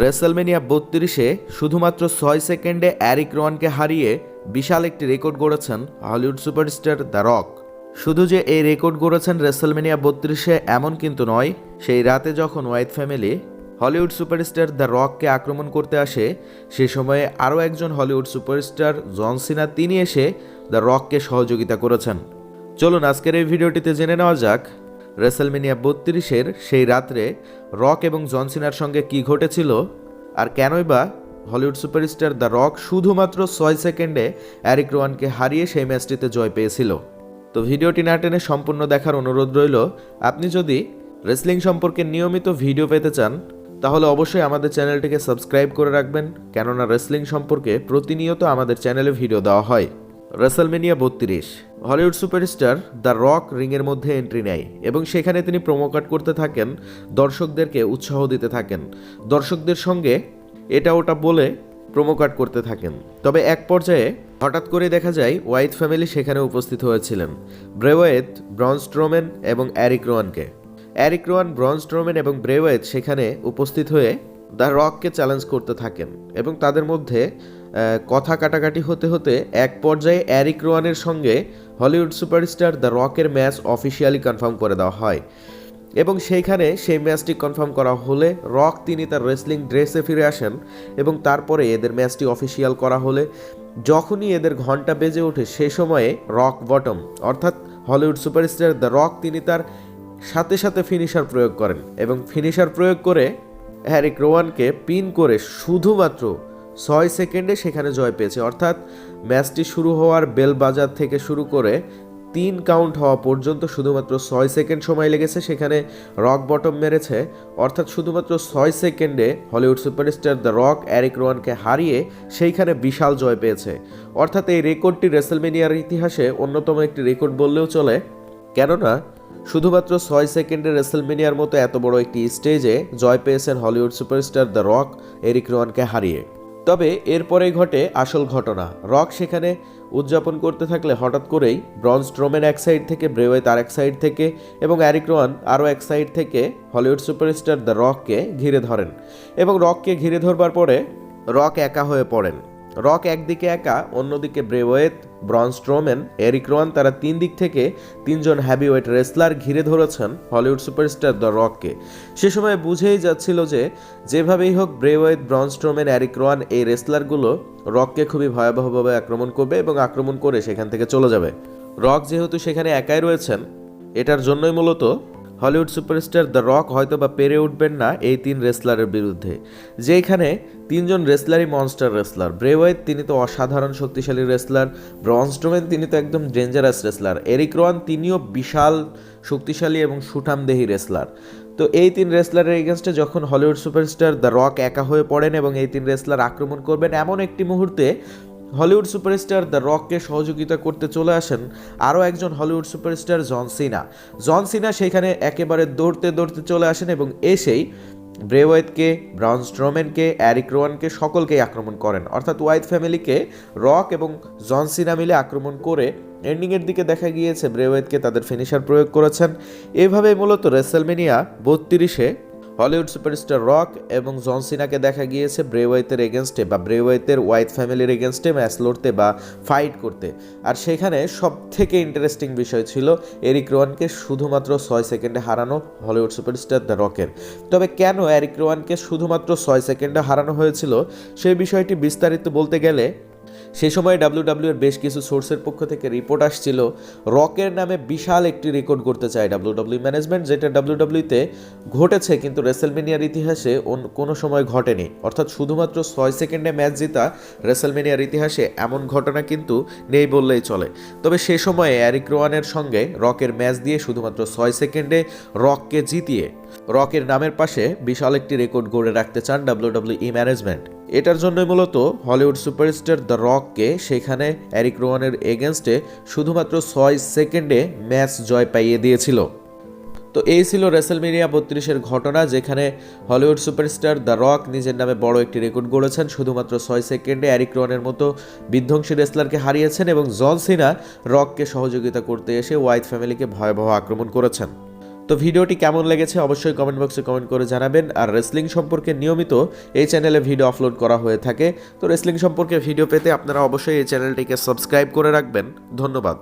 WrestleMania বত্রিশে শুধুমাত্র ছয় সেকেন্ডে অ্যারিক রোয়ানকে হারিয়ে বিশাল একটি রেকর্ড গড়েছেন হলিউড সুপারস্টার দ্য রক। শুধু যে এই রেকর্ড গড়েছেন রেসেলমেনিয়া বত্রিশে এমন কিন্তু নয়, সেই রাতে যখন Wyatt family Hollywood superstar the রককে আক্রমণ করতে আসে, সে সময়ে আরও একজন হলিউড সুপারস্টার, জন সিনা, তিনি এসে দ্য রককে সহযোগিতা করেছেন। চলুন আজকের এই ভিডিওটিতে জেনে নেওয়া যাক রেসেলমেনিয়া বত্রিশের সেই রাত্রে রক এবং জনসিনার সঙ্গে কি ঘটেছিল? আর কেনই বা হলিউড সুপারস্টার দ্য রক শুধুমাত্র ছয় সেকেন্ডে অ্যারিক রোয়ানকে হারিয়ে সেই ম্যাচটিতে জয় পেয়েছিল। তো ভিডিওটি না টেনে সম্পূর্ণ দেখার অনুরোধ রইল, আপনি যদি রেসলিং সম্পর্কে নিয়মিত ভিডিও পেতে চান, তাহলে অবশ্যই আমাদের চ্যানেলটিকে সাবস্ক্রাইব করে রাখবেন, কেননা রেসলিং সম্পর্কে প্রতিনিয়ত আমাদের চ্যানেলে ভিডিও দেওয়া হয়। রেসেলমেনিয়া বত্রিশ। হলিউড সুপারস্টার দ্য রক রিংয়ের মধ্যে এন্ট্রি নেয় এবং সেখানে তিনি প্রোমোকাট করতে থাকেন, দর্শকদেরকে উৎসাহ দিতে থাকেন। দর্শকদের সঙ্গে এটা ওটা বলে প্রোমোকাট করতে থাকেন। তবে এক পর্যায়ে হঠাৎ করে দেখা যায় ওয়াইট ফ্যামিলি সেখানে উপস্থিত হয়েছিলেন, ব্রেওয়েত ব্রনস্ট্রোমেন এবং অ্যারিক রোয়ানকে। অ্যারিক রোয়ান ব্রনস্ট্রোমেন এবং ব্রেওয়েত সেখানে উপস্থিত হয়ে দ্য রককে চ্যালেঞ্জ করতে থাকেন এবং তাদের মধ্যে কথা কাটাকাটি হতে হতে এক পর্যায়ে অ্যারিক রোয়ানের সঙ্গে হলিউড সুপারস্টার দ্য রকের ম্যাচ অফিসিয়ালি কনফার্ম করে দেওয়া হয়। এবং সেইখানে সেই ম্যাচটি কনফার্ম করা হলে রক তিনি তার রেসলিং ড্রেসে ফিরে আসেন এবং তারপরে এদের ম্যাচটি অফিসিয়াল করা হলে যখনই এদের ঘণ্টা বেজে ওঠে সে সময়ে রক বটম, অর্থাৎ হলিউড সুপারস্টার দ্য রক তিনি তার সাথে সাথে ফিনিশার প্রয়োগ করেন এবং ফিনিশার প্রয়োগ করে হ্যারিক রোয়ানকে পিন করে শুধুমাত্র ছয় সেকেন্ডে সেখানে জয় পেয়েছে। অর্থাৎ ম্যাচটি শুরু হওয়ার বেল বাজার থেকে শুরু করে তিন কাউন্ট হওয়া পর্যন্ত শুধুমাত্র ছয় সেকেন্ড সময় লেগেছে। সেখানে রক বটম মেরেছে। অর্থাৎ শুধুমাত্র ছয় সেকেন্ডে Hollywood superstar the Rock Erick রোয়ানকে হারিয়ে সেইখানে বিশাল জয় পেয়েছে। অর্থাৎ এই রেকর্ডটি রেসেলমেনিয়ার ইতিহাসে অন্যতম একটি রেকর্ড বললেও চলে। কেননা শুধুমাত্র ছয় সেকেন্ডে রেসেলমেনিয়ার মতো এত বড় একটি স্টেজে জয় পেয়েছেন Hollywood superstar the Rock, Erick রোয়ানকে হারিয়ে। তবে এরপরেই ঘটে আসল ঘটনা। রক সেখানে উদযাপন করতে থাকলে হঠাৎ করেই ব্রঞ্জ ট্রোমেন এক সাইড থেকে ব্রেওয়েত আর এক সাইড থেকে এবং অ্যারিক রোয়ান আরও এক সাইড থেকে হলিউড সুপারস্টার দ্য রককে ঘিরে ধরেন এবং রককে ঘিরে ধরবার পরে রক একা হয়ে পড়েন। রক একদিকে একা, অন্যদিকে ব্রেওয়েত ব্রনস্ট্রোমেন এরিক রোয়ান তারা তিন দিক থেকে তিনজন হ্যাভিওয়েট রেসলার ঘিরে ধরেছেন হলিউড সুপারস্টার দ্য রককে। সে সময় বুঝেই যাচ্ছিল যে, যেভাবেই হোক ব্রেওয়েত ব্রনস্ট্রোমেন এরিক রোয়ান এই রেসলারগুলো রককে খুবই ভয়াবহভাবে আক্রমণ করবে এবং আক্রমণ করে সেখান থেকে চলে যাবে। রক যেহেতু সেখানে একাই রয়েছেন, এটার জন্যই মূলত হলিউড সুপারস্টার দ্য রক হয়তো বা পেরে উঠবেন না এই তিন রেসলারের বিরুদ্ধে। যেখানে তিনজন রেসলারই মনস্টার রেসলার ব্রেওয়েত তিনি তো অসাধারণ শক্তিশালী রেসলার ব্রনস্ট্রোমেন তিনি তো একদম ডেঞ্জারাস রেসলার এরিক রোয়ান তিনিও বিশাল শক্তিশালী এবং সুঠামদেহী রেসলার তো এই তিন রেসলারের এগেনস্টে যখন হলিউড সুপারস্টার দ্য রক একা হয়ে পড়েন এবং এই তিন রেসলার আক্রমণ করবেন, এমন একটি মুহূর্তে হলিউড সুপারস্টার দ্য রককে সহযোগিতা করতে চলে আসেন আরও একজন হলিউড সুপারস্টার জন সিনা। জন সিনা সেখানে একেবারে দৌড়তে দৌড়তে চলে আসেন এবং এসেই ব্রেওয়েতকে, ব্রাউন স্ট্রোমেনকে অ্যারিক রোয়ানকে সকলকেই আক্রমণ করেন। অর্থাৎ ওয়াইট ফ্যামিলিকে রক এবং জন সিনা মিলে আক্রমণ করে এন্ডিংয়ের দিকে দেখা গিয়েছে। ব্রেওয়েতকে তাদের ফিনিশার প্রয়োগ করেছেন। এভাবে মূলত রেসেলমেনিয়া বত্রিশে হলিউড সুপারস্টার রক এবং জনসিনাকে দেখা গিয়েছে ব্রেওয়েতের এগেনস্টে বা ব্রেওয়েতের ওয়াইট ফ্যামিলির এগেনস্টে ম্যাচ লড়তে বা ফাইট করতে। আর সেখানে সব থেকে ইন্টারেস্টিং বিষয় ছিল এরিক রোয়ানকে শুধুমাত্র ছয় সেকেন্ডে হারানো হলিউড সুপারস্টার দ্য রকের। তবে কেন এরিক রোয়ানকে শুধুমাত্র ছয় সেকেন্ডে হারানো হয়েছিল সেই বিষয়টি বিস্তারিত বলতে গেলে সে সময় ডাব্লিউ এর বেশ কিছু সোর্সের পক্ষ থেকে রিপোর্ট আসছিল, রকের নামে বিশাল একটি রেকর্ড করতে চায় ডাব্লিউ ডাব্লিউ ম্যানেজমেন্ট, যেটা ডাব্লিউ ডাব্লিউতে ঘটেছে, কিন্তু রেসেলমেনিয়ার ইতিহাসে কোনো সময় ঘটেনি। অর্থাৎ শুধুমাত্র ছয় সেকেন্ডে ম্যাচ জিতা রেসেলমেনিয়ার ইতিহাসে এমন ঘটনা কিন্তু নেই বললেই চলে। তবে সে সময়ে অ্যারিক রোয়ানের সঙ্গে রকের ম্যাচ দিয়ে শুধুমাত্র ছয় সেকেন্ডে রককে জিতিয়ে, রকের নামের পাশে বিশাল একটি রেকর্ড গড়ে রাখতে চান ডাব্লিউ ডাব্লিউ ই ম্যানেজমেন্ট। এটার জন্যই মূলত হলিউড সুপারস্টার দ্য রককে সেখানে অ্যারিক রোয়ানের এগেনস্টে শুধুমাত্র ছয় সেকেন্ডে ম্যাচ জয় পাইয়ে দিয়েছিল। তো এই ছিল রেসেলমেনিয়া বত্রিশের ঘটনা, যেখানে হলিউড সুপারস্টার দ্য রক নিজের নামে বড় একটি রেকর্ড গড়েছেন। শুধুমাত্র ছয় সেকেন্ডে অ্যারিক রনের মতো বিধ্বংসী রেসলারকে হারিয়েছেন এবং জন সিনা রককে সহযোগিতা করতে এসে ওয়াইট ফ্যামিলিকে ভয়াবহ আক্রমণ করেছেন। তো ভিডিওটি কেমন লেগেছে অবশ্যই কমেন্ট বক্সে কমেন্ট করে জানাবেন। আর রেসলিং সম্পর্কে নিয়মিত এই চ্যানেলে ভিডিও আপলোড করা হয়ে থাকে। তো রেসলিং সম্পর্কে ভিডিও পেতে আপনারা অবশ্যই এই চ্যানেলটিকে সাবস্ক্রাইব করে রাখবেন। ধন্যবাদ।